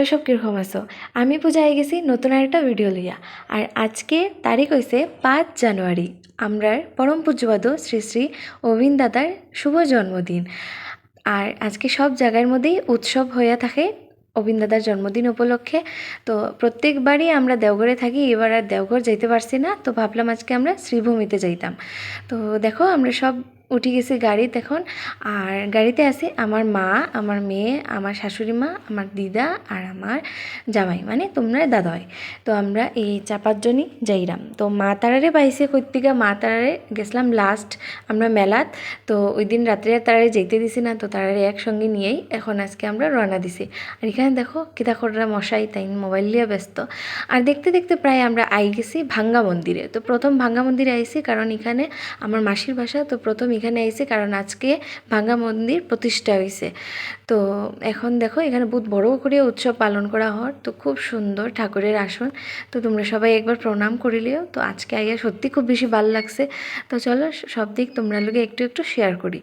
তোমরা সব কীরকম আছো? আমি পূজা হয়ে গেছি নতুন আর একটা ভিডিও লইয়া। আর আজকে তারিখ হয়েছে পাঁচ জানুয়ারি। আমরার পরম পূজ্যবাদ শ্রী শ্রী অবিন দাদার শুভ জন্মদিন। আর আজকে সব জায়গার মধ্যেই উৎসব হইয়া থাকে অবিন দাদার জন্মদিন উপলক্ষে। তো প্রত্যেকবারই আমরা দেওঘরে থাকি, এবার আর দেওঘর যাইতে পারছি না। তো ভাবলাম আজকে আমরা শ্রীভূমিতে যাইতাম। তো দেখো, আমরা সব উঠে গেছি গাড়িতে এখন। আর গাড়িতে আছে আমার মা, আমার মেয়ে, আমার শাশুড়ি মা, আমার দিদা আর আমার জামাই। মানে তোমরা দাদাই তো আমরা এই চার পাঁচজনই যাইরাম। তো মা তারারে পাইছে কর্তিকা মা তারারে গেছিলাম লাস্ট আমরা মেলাত। তো ওই দিন রাত্রে তারারে যেতে দিছি না। তো তারারে একসঙ্গে নিয়েই এখন আজকে আমরা রওনা দিছি। আর এখানে দেখো কিতা কররা মশাই, তাই মোবাইল নিয়ে ব্যস্ত। আর দেখতে দেখতে প্রায় আমরা আই গেছি ভাঙ্গা মন্দিরে। তো প্রথম ভাঙ্গা মন্দিরে আইছি কারণ এখানে আমার মাসির বাসা। তো প্রথম এখানে আইসে কারণ আজকে ভাঙ্গা মন্দির প্রতিষ্ঠা হয়েছে তো এখন দেখো, এখানে বহুত বড় করে উৎসব পালন করা হয়, তো খুব সুন্দর ঠাকুরের আসন। তো তোমরা সবাই একবার প্রণাম করিলেও তো আজকে আইয়া সত্যি খুব বেশি ভালো লাগছে। তো চলো, সব দিক তোমরা লোকে একটু একটু শেয়ার করি।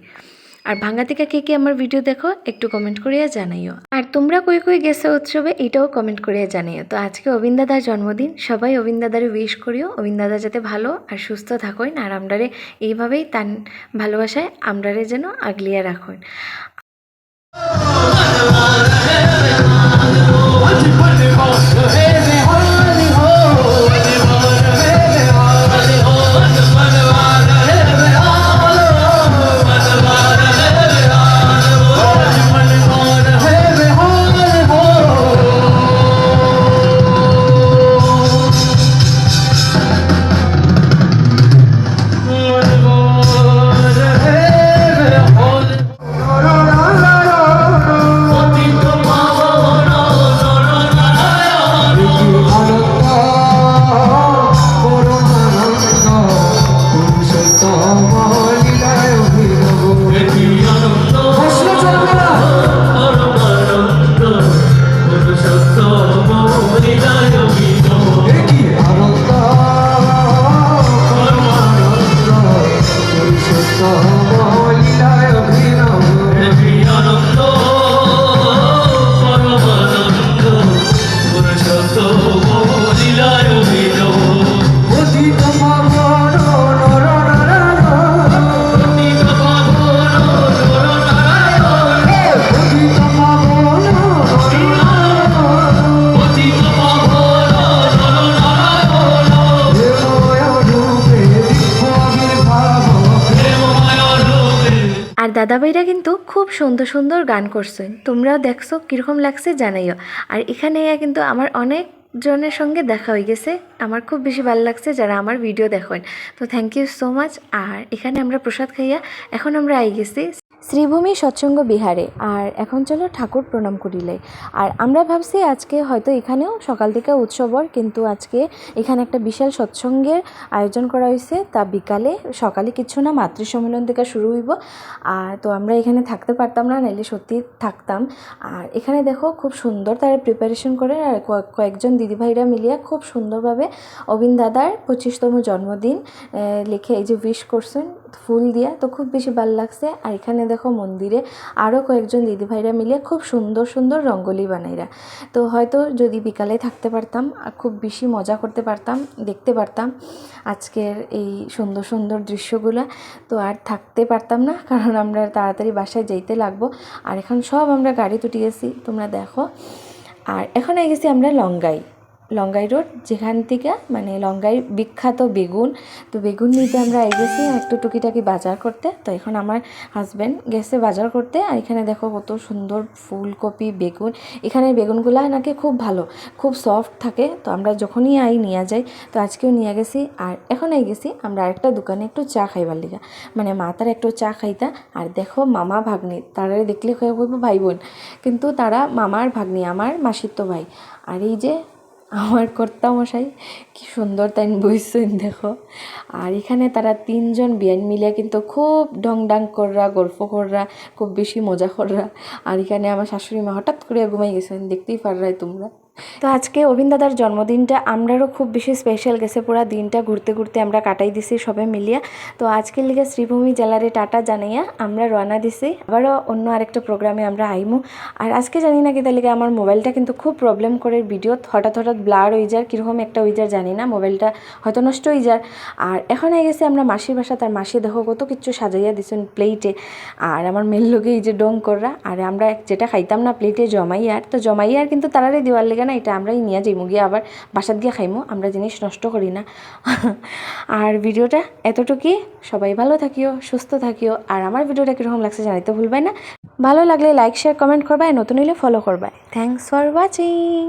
আর ভাঙ্গা থেকে কে কে আমার ভিডিও দেখো, একটু কমেন্ট করিয়া জানাইও। আর তোমরা কই কই গেছো উৎসবে, এটাও কমেন্ট করিয়া জানাইও। তো আজকে অবিন দাদার জন্মদিন, সবাই অবিন দাদারে উইশ করিও অবিন দাদা যাতে ভালো আর সুস্থ থাকেন আর আমরারে এইভাবেই তার ভালোবাসায় আমরারে যেন আগলিয়া রাখুন। দাদাভাইরা কিন্তু খুব সুন্দর সুন্দর গান করছেন তোমরাও দেখছ, কীরকম লাগছে জানাইও। আর এখানে কিন্তু আমার অনেক জনের সঙ্গে দেখা হয়ে গেছে। আমার খুব বেশি ভালো লাগছে যারা আমার ভিডিও দেখেন। তো থ্যাংক ইউ সো মাচ আর এখানে আমরা প্রসাদ খাইয়া এখন আমরা আই গেছি। শ্রীভূমি সৎসঙ্গ বিহারে। আর এখন চলো ঠাকুর প্রণাম করিলে। আর আমরা ভাবছি আজকে হয়তো এখানেও সকাল থেকে উৎসবর কিন্তু আজকে এখানে একটা বিশাল সৎসঙ্গের আয়োজন করা হয়েছে। তা বিকালে, সকালে কিছু না মাতৃ সম্মেলন থেকে শুরু হইব। আর তো আমরা এখানে থাকতে পারতাম না, নাইলে সত্যি থাকতাম। আর এখানে দেখো খুব সুন্দর তারা প্রিপারেশন করে, আর কয়েক- কয়েকজন দিদিভাইরা মিলিয়ে খুব সুন্দরভাবে অবিন দাদার পঁচিশতম জন্মদিন লিখে এই যে উইশ করছেন। ফুল দিয়া, তো খুব বেশি ভালো লাগছে। আর এখানে দেখো মন্দিরে আরও কয়েকজন দিদিভাইরা মিলে খুব সুন্দর সুন্দর রঙ্গোলি বানাইরা। তো হয়তো যদি বিকালে থাকতে পারতাম খুব বেশি মজা করতে পারতাম, দেখতে পারতাম আজকের এই সুন্দর সুন্দর দৃশ্যগুলো। তো আর থাকতে পারতাম না, কারণ আমরা তাড়াতাড়ি বাসায় যেতে লাগবো। আর এখন সব আমরা গাড়ি তুটিয়েছি, তোমরা দেখো। আর এখন আই গেছি আমরা লঙ্গাই। লঙ্গাই রোড, যেখান থেকে মানে লঙ্গাই বিখ্যাত বেগুন। তো বেগুন নিতে আমরা গেছি একটু টুকিটাকি বাজার করতে। তো এখন আমার হাজব্যান্ড গেছে বাজার করতে, আর এখানে দেখো কত সুন্দর ফুলকপি, বেগুন। এখানে বেগুনগুলা নাকি খুব ভালো, খুব সফট থাকে। তো আমরা যখনই আই, নিয়ে যাই। তো আজকেও নিয়ে গেছি, আর এখন আই গেছি আমরা আরেকটা দোকানে একটু চা খাইবার লিগা। মানে মা তার একটু চা খাইতা, আর দেখো মামা ভাগ্নি, তারা দেখলে হয়ে হইব ভাই বোন। কিন্তু তারা মামার ভাগ্নি, আমার মাসির তো ভাই। আর এই যে আমার কর্তা মশাই কি সুন্দর তাই বইছেন, দেখো। আর এখানে তারা তিনজন বিয়ান মিলিয়া কিন্তু খুব ডং ডাং কররা, গল্প কররা, খুব বেশি মজা কররা। আর এখানে আমার শাশুড়ি মা হঠাৎ করে ঘুমাই গেছেন, দেখতেই পাররাই তোমরা। তো আজকে অভিন দাদার জন্মদিনটা আমরারও খুব বেশি স্পেশাল গেছে, পুরা দিনটা ঘুরতে ঘুরতে আমরা কাটাই দিছি সবে মিলিয়া। তো আজকের লিগে শ্রীভূমি জেলারে টাটা জানাইয়া আমরা রওনা দিছি। আবারও অন্য আরেকটা প্রোগ্রামে আমরা আইমু। আর আজকে জানি না কি লিগে আমার মোবাইলটা কিন্তু খুব প্রবলেম করে ভিডিও হঠাৎ হঠাৎ ব্লার হয়ে যায় কীরকম একটা হয়ে যায় জানি না মোবাইলটা হয়তো নষ্ট হয়ে যায় আর এখন হয়ে গেছে আমরা মাসির বাসা, তার মাসি দেখো কত কিছু সাজাইয়া দিছেন প্লেটে আর আমার মেল লোকে এই যে ডং কররা, আর আমরা যেটা খাইতাম না প্লেটে জমাই আর তো জমাই আর কিন্তু তারারে দেওয়ার লেগে না, এটা আমরাই নিয়ে যাইমু, গিয়ে আবার বাসার দিয়ে খাইমু, আমরা জিনিস নষ্ট করি না। আর ভিডিওটা এতটুকুই, সবাই ভালো থাকিও, সুস্থ থাকিও, আর আমার ভিডিওটা কীরকম লাগছে জানাইতে ভুলবাই না। ভালো লাগলে লাইক শেয়ার কমেন্ট করবাই নতুন হলে ফলো করবাই থ্যাংকস ফর ওয়াচিং